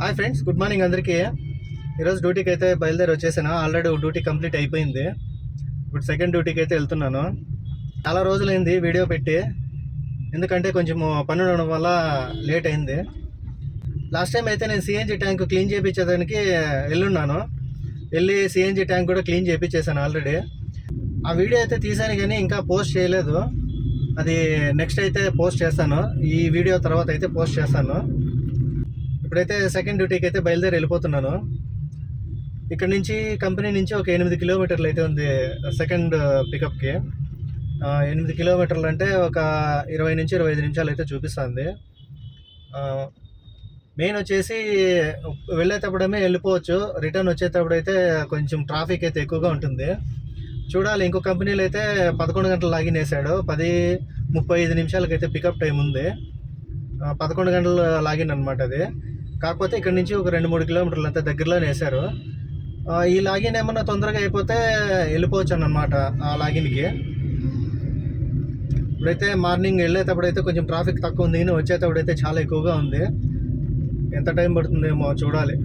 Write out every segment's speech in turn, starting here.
Hi friends good morning అందరికీ. ఈరోజు డ్యూటీకి అయితే బయలుదేరి వచ్చేసాను. ఆల్రెడీ డ్యూటీ కంప్లీట్ అయిపోయింది. ఇప్పుడు సెకండ్ డ్యూటీకి అయితే వెళ్తున్నాను. చాలా రోజులైంది వీడియో పెట్టి. ఎందుకంటే కొంచెం పని ఉండడం వల్ల లేట్ అయింది. లాస్ట్ టైం అయితే నేను సిఎన్జి ట్యాంక్ క్లీన్ చేయించేదానికి వెళ్ళున్నాను. వెళ్ళి సిఎన్జి ట్యాంక్ కూడా క్లీన్ చేయించేసాను ఆల్రెడీ. ఆ వీడియో అయితే తీసాను కానీ ఇంకా పోస్ట్ చేయలేదు. అది నెక్స్ట్ అయితే పోస్ట్ చేస్తాను. ఈ వీడియో తర్వాత అయితే పోస్ట్ చేస్తాను. ఇప్పుడైతే సెకండ్ డ్యూటీకి అయితే బయలుదేరి వెళ్ళిపోతున్నాను. ఇక్కడ నుంచి కంపెనీ నుంచి ఒక ఎనిమిది కిలోమీటర్లు అయితే ఉంది సెకండ్ పికప్కి ఎనిమిది కిలోమీటర్లు అంటే ఒక ఇరవై నుంచి ఇరవై ఐదు నిమిషాలు అయితే చూపిస్తుంది. మెయిన్ వచ్చేసి వెళ్ళేటప్పుడమే వెళ్ళిపోవచ్చు. రిటర్న్ వచ్చేటప్పుడైతే కొంచెం ట్రాఫిక్ అయితే ఎక్కువగా ఉంటుంది. చూడాలి ఇంకో కంపెనీలో అయితే పదకొండు గంటలు లాగిన్ వేసాడు పది ముప్పై ఐదు నిమిషాలకైతే పికప్ టైం ఉంది. పదకొండు గంటలు లాగిన్ అనమాట అది. కాకపోతే ఇక్కడ నుంచి ఒక రెండు మూడు కిలోమీటర్లు అంత దగ్గరలోనే వేశారు ఈ లాగిన్ ఏమన్నా తొందరగా అయిపోతే వెళ్ళిపోవచ్చు అన్నమాట ఆ లాగిన్కి. ఇప్పుడైతే మార్నింగ్ వెళ్ళేటప్పుడు అయితే కొంచెం ట్రాఫిక్ తక్కువ ఉంది కానీ వచ్చేటప్పుడు అయితే చాలా ఎక్కువగా ఉంది. ఎంత టైం పడుతుందేమో చూడాలి.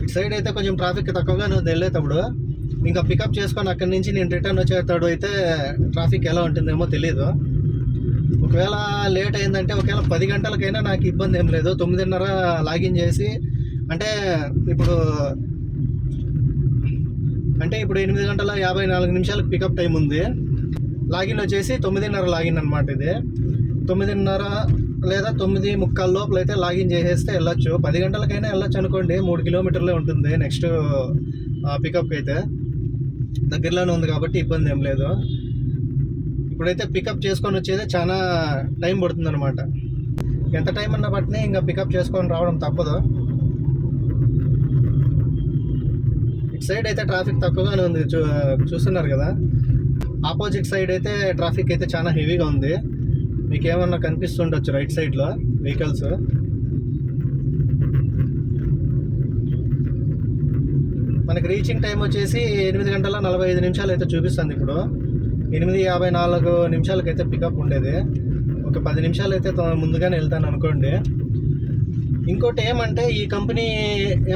ఇటు సైడ్ అయితే కొంచెం ట్రాఫిక్ తక్కువగానే ఉంది వెళ్ళేటప్పుడు. ఇంకా పికప్ చేసుకొని అక్కడి నుంచి నేను రిటర్న్ వచ్చేటప్పుడు అయితే ట్రాఫిక్ ఎలా ఉంటుందేమో తెలియదు ఒకవేళ లేట్ అయిందంటే ఒకవేళ పది గంటలకైనా నాకు ఇబ్బంది ఏం లేదు. తొమ్మిదిన్నర లాగిన్ చేసి అంటే ఇప్పుడు అంటే ఇప్పుడు ఎనిమిది గంటల యాభై నాలుగు నిమిషాలకు పికప్ టైం ఉంది. లాగిన్ వచ్చేసి తొమ్మిదిన్నర లాగిన్ అనమాట ఇది. తొమ్మిదిన్నర లేదా తొమ్మిది ముక్కాల లోపల అయితే లాగిన్ చేసేస్తే వెళ్ళొచ్చు. పది గంటలకైనా వెళ్ళొచ్చు అనుకోండి మూడు కిలోమీటర్లే ఉంటుంది నెక్స్ట్ పికప్ అయితే. దగ్గరలోనే ఉంది కాబట్టి ఇబ్బంది ఏం లేదు. ఇప్పుడైతే పికప్ చేసుకొని వచ్చేది చాలా టైం పడుతుందనమాట ఎంత టైం అన్న బట్టినే ఇంకా పికప్ చేసుకొని రావడం తప్పదు. ఇటు సైడ్ అయితే ట్రాఫిక్ తక్కువగానే ఉంది. చూ చూస్తున్నారు కదా? ఆపోజిట్ సైడ్ అయితే ట్రాఫిక్ అయితే చాలా హెవీగా ఉంది. మీకు ఏమన్నా కనిపిస్తుండొచ్చు రైట్ సైడ్లో వెహికల్స్ మనకి రీచింగ్ టైం వచ్చేసి ఎనిమిది గంటల నలభై ఐదు నిమిషాలు అయితే చూపిస్తుంది ఇప్పుడు. ఎనిమిది యాభై నాలుగు నిమిషాలకైతే అయితే పికప్ ఉండేది. ఒక పది నిమిషాలు అయితే ముందుగానే వెళ్తాను అనుకోండి. ఇంకోటి ఏమంటే ఈ కంపెనీ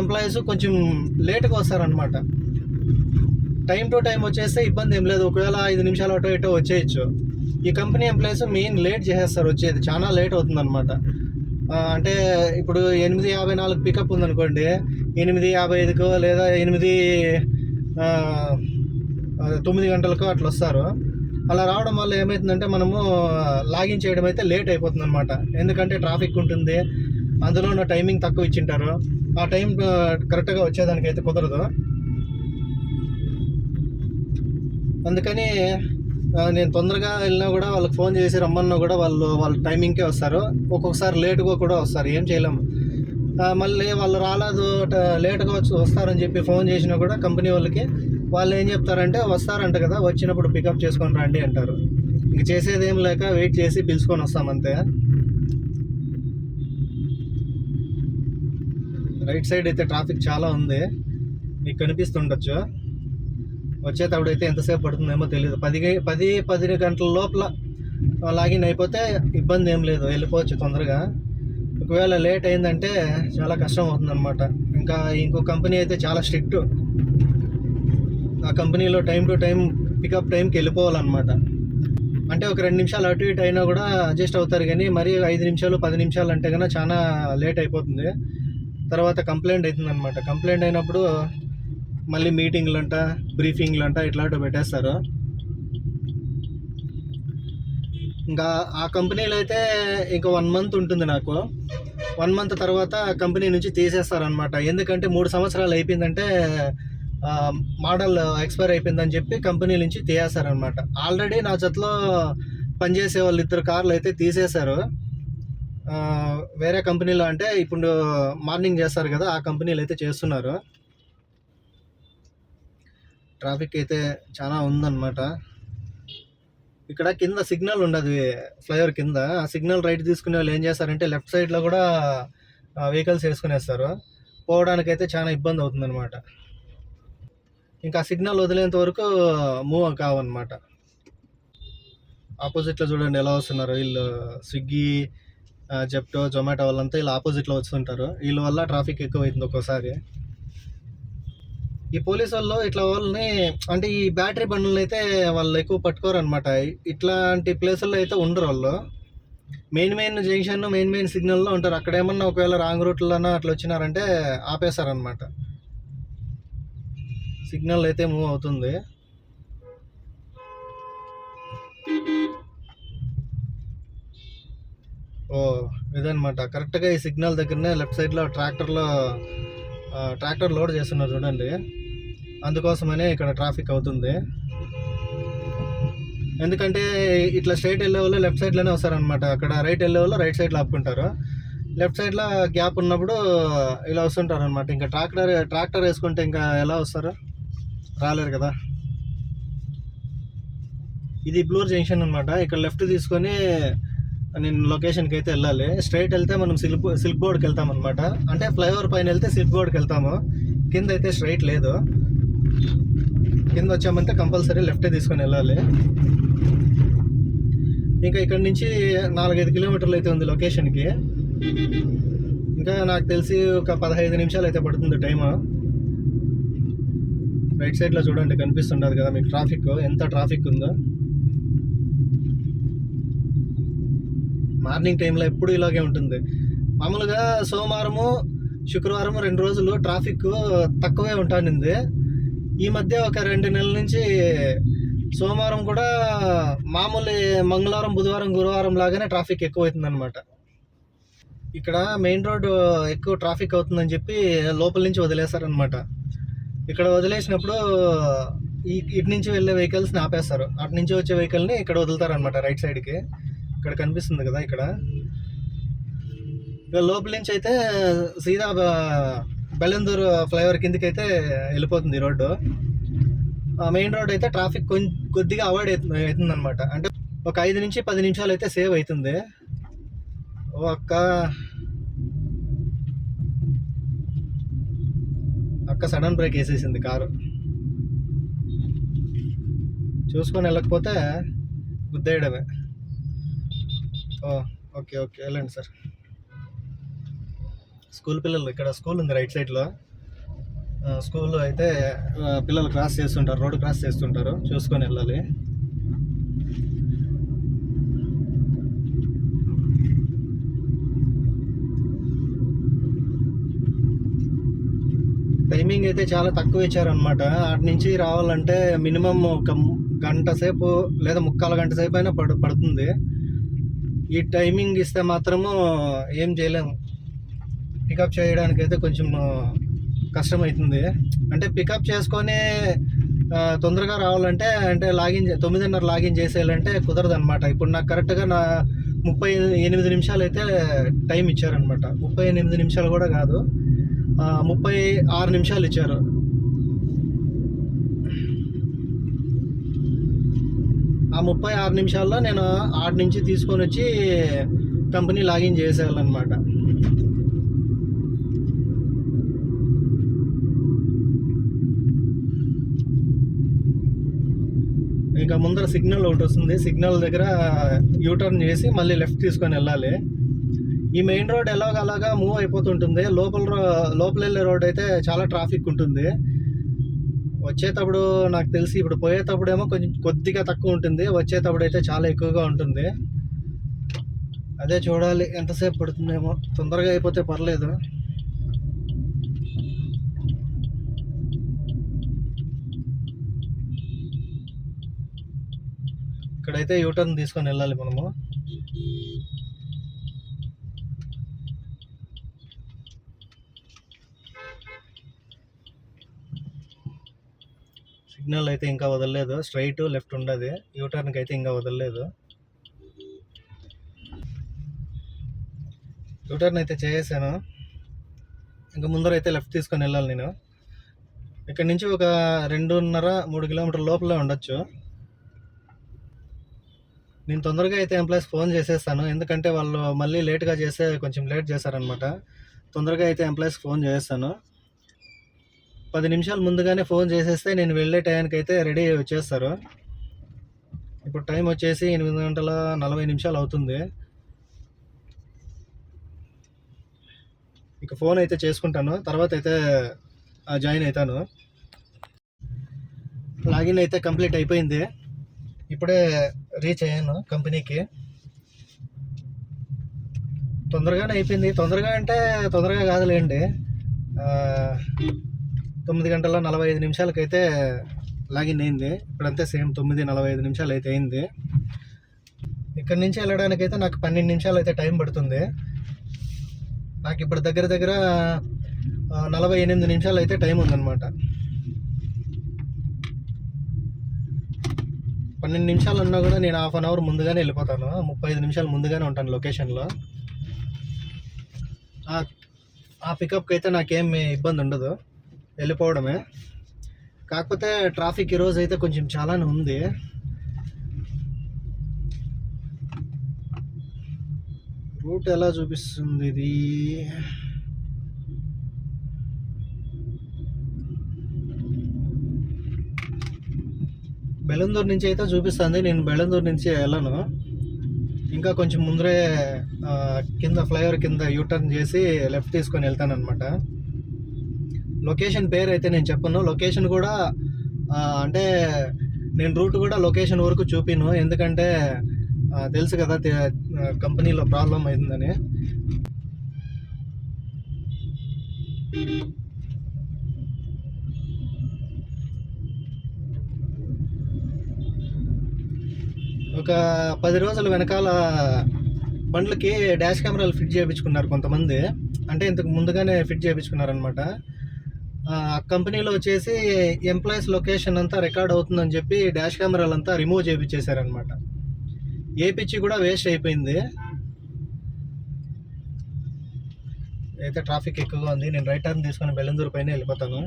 ఎంప్లాయీస్ కొంచెం లేట్గా వస్తారనమాట టైం టు టైం వచ్చేస్తే ఇబ్బంది ఏం లేదు. ఒకవేళ ఐదు నిమిషాలు అటో ఇటో వచ్చేయచ్చు. ఈ కంపెనీ ఎంప్లాయీస్ మెయిన్ లేట్ చేసేస్తారు వచ్చేది. చాలా లేట్ అవుతుంది అనమాట అంటే ఇప్పుడు ఎనిమిది యాభై నాలుగు పికప్ ఉందనుకోండి ఎనిమిది యాభై ఐదుకో లేదా ఎనిమిది తొమ్మిది గంటలకో అట్లా వస్తారు. అలా రావడం వల్ల ఏమవుతుందంటే మనము లాగిన్ చేయడం అయితే లేట్ అయిపోతుంది అనమాట ఎందుకంటే ట్రాఫిక్ ఉంటుంది అందులో ఉన్న టైమింగ్ తక్కువ ఇచ్చింటారు. ఆ టైం కరెక్ట్గా వచ్చేదానికి అయితే కుదరదు. అందుకని నేను తొందరగా వెళ్ళినా కూడా వాళ్ళకి ఫోన్ చేసి రమ్మన్నా కూడా వాళ్ళు వాళ్ళ టైమింగ్కే వస్తారు. ఒక్కొక్కసారి లేటుగా కూడా వస్తారు. ఏం చేయలేము. మళ్ళీ వాళ్ళు రాలేదు లేటుగా వచ్చి వస్తారని చెప్పి ఫోన్ చేసినా కూడా కంపెనీ వాళ్ళకి వాళ్ళు ఏం చెప్తారంటే వస్తారంట కదా వచ్చినప్పుడు పికప్ చేసుకొని రండి అంటారు. ఇంక చేసేది ఏం లేక వెయిట్ చేసి పిలుచుకొని వస్తాం అంతే. రైట్ సైడ్ అయితే ట్రాఫిక్ చాలా ఉంది. మీకు కనిపిస్తుండొచ్చు. వచ్చేటప్పుడు అయితే ఎంతసేపు పడుతుందేమో తెలియదు పది పది పది గంటల లోపల లాగిన్ అయిపోతే ఇబ్బంది ఏం లేదు వెళ్ళిపోవచ్చు తొందరగా. ఒకవేళ లేట్ అయిందంటే చాలా కష్టం అవుతుంది అనమాట ఇంకా ఇంకో కంపెనీ అయితే చాలా స్ట్రిక్ట్. ఆ కంపెనీలో టైం టు టైం పికప్ టైంకి వెళ్ళిపోవాలన్నమాట. అంటే ఒక రెండు నిమిషాలు అటు ఇటు అయినా కూడా అడ్జస్ట్ అవుతారు కానీ మరి ఐదు నిమిషాలు పది నిమిషాలు అంటే కన్నా చాలా లేట్ అయిపోతుంది. తర్వాత కంప్లైంట్ అవుతుందన్నమాట కంప్లైంట్ అయినప్పుడు మళ్ళీ మీటింగ్లు అంట బ్రీఫింగ్లు అంట ఇట్లాంటివి పెట్టేస్తారు. ఇంకా ఆ కంపెనీలో అయితే ఇంకా వన్ మంత్ ఉంటుంది నాకు. వన్ మంత్ తర్వాత కంపెనీ నుంచి తీసేస్తారనమాట ఎందుకంటే మూడు సంవత్సరాలు అయిపోయిందంటే మోడల్ ఎక్స్పైర్ అయిపోయిందని చెప్పి కంపెనీ నుంచి తీసేస్తారనమాట ఆల్రెడీ నా జతలో పనిచేసే వాళ్ళు ఇద్దరు కార్లు అయితే తీసేశారు. వేరే కంపెనీలో అంటే ఇప్పుడు మార్నింగ్ చేస్తారు కదా ఆ కంపెనీలు అయితే చేస్తున్నారు. ట్రాఫిక్ అయితే చాలా ఉందన్నమాట. ఇక్కడ కింద సిగ్నల్ ఉండదు ఫ్లైఓవర్ కింద. ఆ సిగ్నల్ రైట్ తీసుకునే వాళ్ళు ఏం చేస్తారంటే లెఫ్ట్ సైడ్లో కూడా వెహికల్స్ వేసుకునేస్తారు. పోవడానికి అయితే చాలా ఇబ్బంది అవుతుందన్నమాట. ఇంకా సిగ్నల్ వదిలేంత వరకు మూవ్ కావన్నమాట. ఆపోజిట్లో చూడండి ఎలా వస్తున్నారు. వీళ్ళు స్విగ్గీ జెప్టో జొమాటో వాళ్ళంతా వీళ్ళు ఆపోజిట్లో వస్తుంటారు. వీళ్ళ వల్ల ట్రాఫిక్ ఎక్కువ అవుతుంది ఒక్కోసారి. ఈ పోలీస్ వాళ్ళు ఇట్లా వాళ్ళని అంటే ఈ బ్యాటరీ బండ్లను అయితే వాళ్ళు ఎక్కువ పట్టుకోరు అనమాట ఇట్లాంటి ప్లేసుల్లో అయితే ఉండరు వాళ్ళు. Main main junction main main సిగ్నల్లో ఉంటారు. అక్కడ ఏమన్నా ఒకవేళ రాంగ్ రూట్లోనో అట్లా వచ్చినారంటే ఆపేశారనమాట సిగ్నల్ అయితే మూవ్ అవుతుంది. ఓ ఇదనమాట కరెక్ట్గా ఈ సిగ్నల్ దగ్గరనే లెఫ్ట్ సైడ్లో ట్రాక్టర్లో ట్రాక్టర్ లోడ్ చేస్తున్నారు చూడండి. అందుకోసమనే ఇక్కడ ట్రాఫిక్ అవుతుంది. ఎందుకంటే ఇట్లా స్ట్రైట్ వెళ్ళే వాళ్ళు లెఫ్ట్ సైడ్లోనే వస్తారనమాట అక్కడ రైట్ వెళ్ళే వాళ్ళు రైట్ సైడ్లో ఆపుకుంటారు. లెఫ్ట్ సైడ్లో గ్యాప్ ఉన్నప్పుడు ఇలా వస్తుంటారు అనమాట ఇంకా ట్రాక్టర్ ట్రాక్టర్ వేసుకుంటే ఇంకా ఎలా వస్తారు? రాలేరు కదా. ఇది బ్లూర్ జంక్షన్ అనమాట ఇక్కడ లెఫ్ట్ తీసుకొని నేను లొకేషన్కి అయితే వెళ్ళాలి. స్ట్రైట్ వెళ్తే మనం సిల్క్ సిల్క్ బోర్డ్కి వెళ్తాం అనమాట అంటే ఫ్లైఓవర్ పైన వెళ్తే సిల్క్ బోర్డ్కి వెళ్తాము. కింద అయితే స్ట్రైట్ లేదు. కింద వచ్చామంటే కంపల్సరీ లెఫ్టే తీసుకొని వెళ్ళాలి. ఇంకా ఇక్కడ నుంచి నాలుగైదు కిలోమీటర్లు అయితే ఉంది లొకేషన్కి ఇంకా నాకు తెలిసి ఒక పదహైదు నిమిషాలు అయితే పడుతుంది టైము రైట్ సైడ్లో చూడండి కనిపిస్తుండదు కదా మీకు ట్రాఫిక్ ఎంత ట్రాఫిక్ ఉందో. మార్నింగ్ టైంలో ఎప్పుడు ఇలాగే ఉంటుంది. మామూలుగా సోమవారము శుక్రవారం రెండు రోజులు ట్రాఫిక్ తక్కువే ఉంటానింది. ఈ మధ్య ఒక రెండు నెలల నుంచి సోమవారం కూడా మామూలు మంగళవారం బుధవారం గురువారం లాగానే ట్రాఫిక్ ఎక్కువ అవుతుందన్నమాట ఇక్కడ మెయిన్ రోడ్ ఎక్కువ ట్రాఫిక్ అవుతుందని చెప్పి లోపల నుంచి వదిలేశారనమాట ఇక్కడ వదిలేసినప్పుడు ఈ ఇటు నుంచి వెళ్ళే వెహికల్స్ని ఆపేస్తారు. అటు నుంచి వచ్చే వెహికల్ని ఇక్కడ వదులుతారనమాట రైట్ సైడ్కి. ఇక్కడ కనిపిస్తుంది కదా ఇక్కడ. ఇక లోపల నుంచి అయితే సీదా బెలందూర్ ఫ్లైఓవర్ కిందకి అయితే వెళ్ళిపోతుంది ఈ రోడ్డు మెయిన్ రోడ్ అయితే ట్రాఫిక్ కొంచెం కొద్దిగా అవాయిడ్ అవుతుంది అనమాట అంటే ఒక ఐదు నుంచి పది నిమిషాలు అయితే సేవ్ అవుతుంది ఓ అక్క. అక్క సడన్ బ్రేక్ వేసేసింది కారు. చూసుకొని వెళ్ళకపోతే గుద్దేయడమే. Okay okay. వెళ్ళండి సార్. స్కూల్ పిల్లలు ఇక్కడ స్కూల్ ఉంది రైట్ సైడ్లో. స్కూల్లో అయితే పిల్లలు క్రాస్ చేస్తుంటారు రోడ్డు క్రాస్ చేస్తుంటారు. చూసుకొని వెళ్ళాలి. టైమింగ్ అయితే చాలా తక్కువ ఇచ్చారనమాట అటు నుంచి రావాలంటే మినిమం ఒక గంట సేపు లేదా ముక్కాల గంట సేపు అయినా పడు పడుతుంది. ఈ టైమింగ్ ఇస్తే మాత్రము ఏం చేయలేము. పికప్ చేయడానికి అయితే కొంచెం కష్టమవుతుంది అంటే పికప్ చేసుకొని తొందరగా రావాలంటే అంటే లాగిన్ తొమ్మిదిన్నర లాగిన్ చేసేయాలంటే కుదరదు అనమాట ఇప్పుడు నాకు కరెక్ట్గా నా ముప్పై ఎనిమిది నిమిషాలు అయితే టైం ఇచ్చారనమాట ముప్పై ఎనిమిది నిమిషాలు కూడా కాదు. ముప్పై ఆరు నిమిషాలు ఇచ్చారు. ఆ ముప్పై ఆరు నిమిషాల్లో నేను ఆడి నుంచి తీసుకొని వచ్చి కంపెనీ లాగిన్ చేసేయాలన్నమాట. ఇంకా ముందర సిగ్నల్ ఒకటి వస్తుంది. సిగ్నల్ దగ్గర యూటర్న్ చేసి మళ్ళీ లెఫ్ట్ తీసుకొని వెళ్ళాలి. ఈ మెయిన్ రోడ్ ఎలాగలాగా మూవ్ అయిపోతుంటుంది. లోపల రో- లోపల వెళ్ళే రోడ్ అయితే చాలా ట్రాఫిక్ ఉంటుంది. వచ్చేటప్పుడు నాకు తెలిసి ఇప్పుడు పోయేటప్పుడు ఏమో కొంచెం కొద్దిగా తక్కువ ఉంటుంది. వచ్చేటప్పుడు అయితే చాలా ఎక్కువగా ఉంటుంది. అదే చూడాలి ఎంతసేపు పడుతుందేమో. తొందరగా అయిపోతే పర్లేదు. ఇక్కడైతే యూటర్న్ తీసుకొని వెళ్ళాలి మనము. సిగ్నల్ అయితే ఇంకా వదలలేదు. స్ట్రైట్ లెఫ్ట్ ఉండదు. యూటర్న్కి అయితే ఇంకా వదలలేదు. యూటర్న్ అయితే చేసేసాను. ఇంకా ముందర అయితే లెఫ్ట్ తీసుకొని వెళ్ళాలి నేను. ఇక్కడ నుంచి ఒక రెండున్నర మూడు కిలోమీటర్ లోపలే ఉండొచ్చు. నేను తొందరగా అయితే ఎంప్లాయీస్ ఫోన్ చేసేస్తాను. ఎందుకంటే వాళ్ళు మళ్ళీ లేట్గా చేస్తే కొంచెం లేట్ చేశారనమాట తొందరగా అయితే ఎంప్లాయీస్ ఫోన్ చేస్తాను పది నిమిషాలు ముందుగానే ఫోన్ చేసేస్తే నేను వెళ్ళే టైంకి అయితే రెడీ వచ్చేస్తారు. ఇప్పుడు టైం వచ్చేసి ఎనిమిది గంటల నలభై నిమిషాలు అవుతుంది. ఇక ఫోన్ అయితే చేసుకుంటాను. తర్వాత అయితే జాయిన్ అవుతాను. లాగిన్ అయితే కంప్లీట్ అయిపోయింది. ఇప్పుడే రీచ్ అయ్యాను కంపెనీకి. తొందరగానే అయిపోయింది. తొందరగా అంటే తొందరగా కాదులేండి. తొమ్మిది గంటల నలభై ఐదు నిమిషాలకైతే లాగిన్ అయింది. ఇప్పుడంతే సేమ్ తొమ్మిది నలభై ఐదు నిమిషాలు అయితే అయింది. ఇక్కడి నుంచి వెళ్ళడానికి అయితే నాకు పన్నెండు నిమిషాలు అయితే టైం పడుతుంది. నాకు ఇప్పుడు దగ్గర దగ్గర నలభై ఎనిమిది నిమిషాలు అయితే టైం ఉందన్నమాట. పన్నెండు నిమిషాలు ఉన్నా కూడా నేను హాఫ్ అన్ అవర్ ముందుగానే వెళ్ళిపోతాను. ముప్పై ఐదు నిమిషాలు ముందుగానే ఉంటాను లొకేషన్లో. ఆ- ఆ పికప్కి అయితే నాకేం ఇబ్బంది ఉండదు వెళ్ళిపోవడమే. కాకపోతే ట్రాఫిక్ ఈరోజు అయితే కొంచెం చాలానే ఉంది. రూట్ ఎలా చూపిస్తుంది ఇది? బెలందూరు నుంచి అయితే చూపిస్తుంది. నేను బెలందూరు నుంచి వెళ్ళను. ఇంకా కొంచెం ముందరే కింద ఫ్లైఓవర్ కింద యూటర్న్ చేసి లెఫ్ట్ తీసుకొని వెళ్తాను అనమాట లొకేషన్ పేరు అయితే నేను చెప్పను. లొకేషన్ కూడా అంటే నేను రూట్ కూడా లొకేషన్ వరకు చూపిను. ఎందుకంటే తెలుసు కదా కంపెనీలో ప్రాబ్లం అయిందని. ఒక పది రోజుల వెనకాల బండ్లకి డాష్ కెమెరాలు ఫిట్ చేయించుకున్నారు కొంతమంది. అంటే ఇంతకు ముందుగానే ఫిట్ చేయించుకున్నారనమాట అనమాట కంపెనీలో వచ్చేసి ఎంప్లాయీస్ లొకేషన్ అంతా రికార్డ్ అవుతుందని చెప్పి డాష్ కెమెరాలంతా రిమూవ్ చేయించేశారనమాట ఏ పిచ్చి కూడా వేస్ట్ అయిపోయింది. అయితే ట్రాఫిక్ ఎక్కువగా ఉంది. నేను రైట్ టర్న్ తీసుకొని బెల్లందూరు పైన వెళ్ళిపోతాను.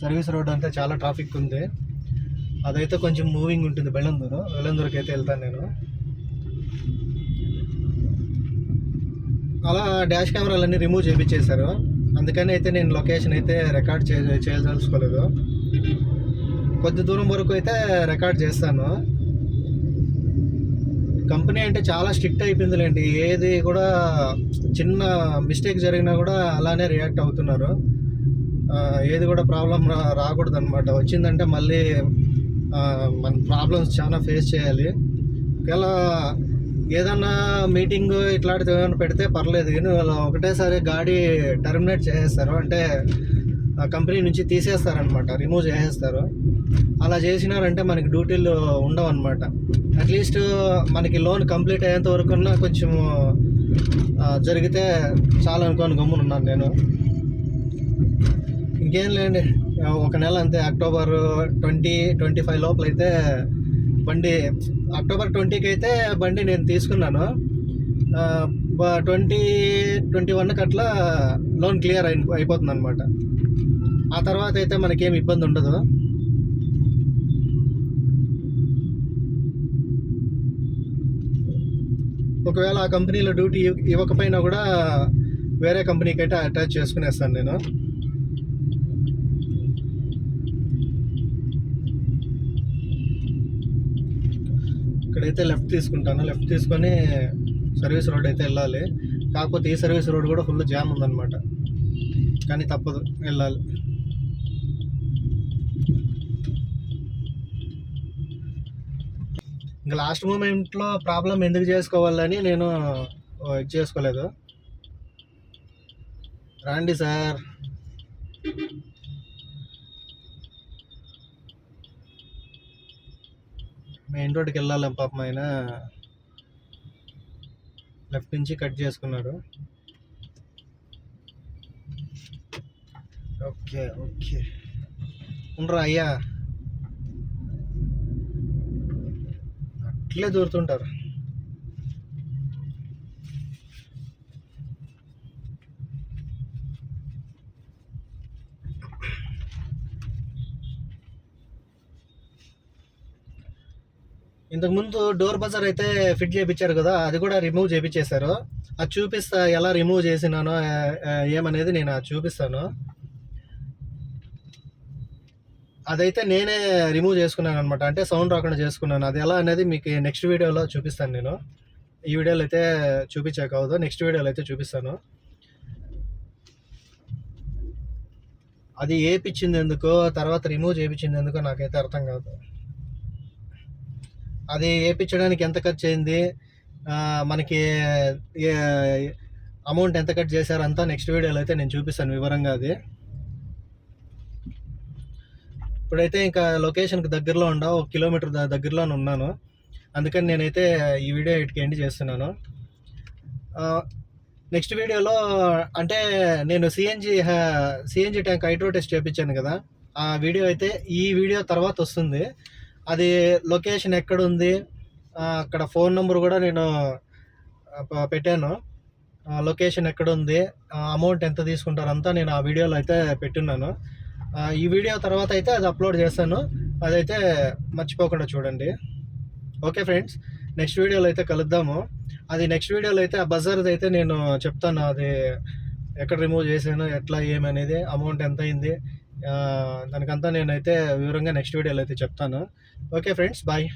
సర్వీస్ రోడ్ అంతా చాలా ట్రాఫిక్ ఉంది. అదైతే కొంచెం మూవింగ్ ఉంటుంది బెల్లందూరు. బెల్లందూరుకి అయితే వెళ్తాను నేను. అలా డాష్ కెమెరాలన్నీ రిమూవ్ చేయించేశారు అందుకని అయితే నేను లొకేషన్ అయితే రికార్డ్ చే చేయదలుచుకోలేదు కొద్ది దూరం వరకు అయితే రికార్డ్ చేస్తాను. కంపెనీ అంటే చాలా స్ట్రిక్ట్ అయిపోయిందిలేండి. ఏది కూడా చిన్న మిస్టేక్ జరిగినా కూడా అలానే రియాక్ట్ అవుతున్నారు. ఏది కూడా ప్రాబ్లం రా రాకూడదు అనమాట వచ్చిందంటే మళ్ళీ మన ప్రాబ్లమ్స్ చాలా ఫేస్ చేయాలి. ఒకవేళ ఏదన్నా మీటింగ్ ఇట్లాంటిది ఏమైనా పెడితే పర్లేదు. కానీ వాళ్ళు ఒకటేసారి గాడి టర్మినేట్ చేసేస్తారు. అంటే ఆ కంపెనీ నుంచి తీసేస్తారనమాట రిమూవ్ చేసేస్తారు. అలా చేసినారంటే మనకి డ్యూటీలు ఉండవు అనమాట అట్లీస్ట్ మనకి లోన్ కంప్లీట్ అయ్యేంత వరకు కొంచెం జరిగితే చాలా అనుకోని గమ్మునున్నాను నేను. ఇంకేం లేండి. ఒక నెల అంతే. అక్టోబర్ ట్వంటీ ట్వంటీ ఫైవ్ లోపల అయితే బండి అక్టోబర్ ట్వంటీకి అయితే బండి నేను తీసుకున్నాను. ట్వంటీ ట్వంటీ వన్కి అట్లా లోన్ క్లియర్ అయి అయిపోతుంది అనమాట ఆ తర్వాత అయితే మనకేం ఇబ్బంది ఉండదు. ఒకవేళ ఆ కంపెనీలో డ్యూటీ ఇవ్వకపోయినా కూడా వేరే కంపెనీకి అయితే అటాచ్ చేసుకునేస్తాను నేను. ఇక్కడైతే లెఫ్ట్ తీసుకుంటాను. లెఫ్ట్ తీసుకొని సర్వీస్ రోడ్ అయితే వెళ్ళాలి. కాకపోతే ఈ సర్వీస్ రోడ్ కూడా ఫుల్ జామ్ ఉందన్నమాట. కానీ తప్పదు వెళ్ళాలి. ఇంకా లాస్ట్ మూమెంట్లో ప్రాబ్లం ఎందుకు చేసుకోవాలని నేను ఇది చేసుకోలేదు. రండి సార్. మెయిన్ రోడ్కి వెళ్ళాలి పాపం ఆయన. లెఫ్ట్ నుంచి కట్ చేసుకున్నాడు. Okay okay. ఉండరా అయ్యా. అట్లే దూరుతుంటారు. ఇంతకుముందు డోర్ బజార్ అయితే ఫిట్ చేయించారు కదా అది కూడా రిమూవ్ చేయించేశారు. అది చూపిస్తా ఎలా రిమూవ్ చేసినానో ఏమనేది నేను అది చూపిస్తాను. అదైతే నేనే రిమూవ్ చేసుకున్నాను అనమాట అంటే సౌండ్ రాకుండా చేసుకున్నాను. అది ఎలా అనేది మీకు నెక్స్ట్ వీడియోలో చూపిస్తాను నేను. ఈ వీడియోలో అయితే చూపించాక అవదు నెక్స్ట్ వీడియోలో అయితే చూపిస్తాను. అది ఏపిచ్చింది ఎందుకో తర్వాత రిమూవ్ చేయించింది ఎందుకో నాకైతే అర్థం కాదు. అది వేయించడానికి ఎంత ఖర్చు అయింది? మనకి అమౌంట్ ఎంత కట్ చేశారంతా నెక్స్ట్ వీడియోలో అయితే నేను చూపిస్తాను వివరంగా అది. ఇప్పుడైతే ఇంకా లొకేషన్కి దగ్గరలో ఉండా ఒక కిలోమీటర్ దగ్గరలోనే ఉన్నాను. అందుకని నేనైతే ఈ వీడియో ఇటుకి ఎండ్ చేస్తున్నాను. నెక్స్ట్ వీడియోలో అంటే నేను CNG CNG tank hydro test చేయించాను కదా. ఆ వీడియో అయితే ఈ వీడియో తర్వాత వస్తుంది. అది లొకేషన్ ఎక్కడ ఉంది అక్కడ ఫోన్ నెంబర్ కూడా నేను పెట్టాను. లొకేషన్ ఎక్కడ ఉంది అమౌంట్ ఎంత తీసుకుంటారు అంతా నేను ఆ వీడియోలో అయితే పెట్టున్నాను. ఈ వీడియో తర్వాత అయితే అది అప్లోడ్ చేస్తాను. అదైతే మర్చిపోకుండా చూడండి. ఓకే ఫ్రెండ్స్ నెక్స్ట్ వీడియోలో అయితే కలుద్దాము. అది నెక్స్ట్ వీడియోలో అయితే ఆ బజార్ది అయితే నేను చెప్తాను అది ఎక్కడ రిమూవ్ చేశాను ఎట్లా ఏమనేది అమౌంట్ ఎంత అయింది దానికంతా నేనైతే వివరంగా నెక్స్ట్ వీడియోలో అయితే చెప్తాను. Okay friends bye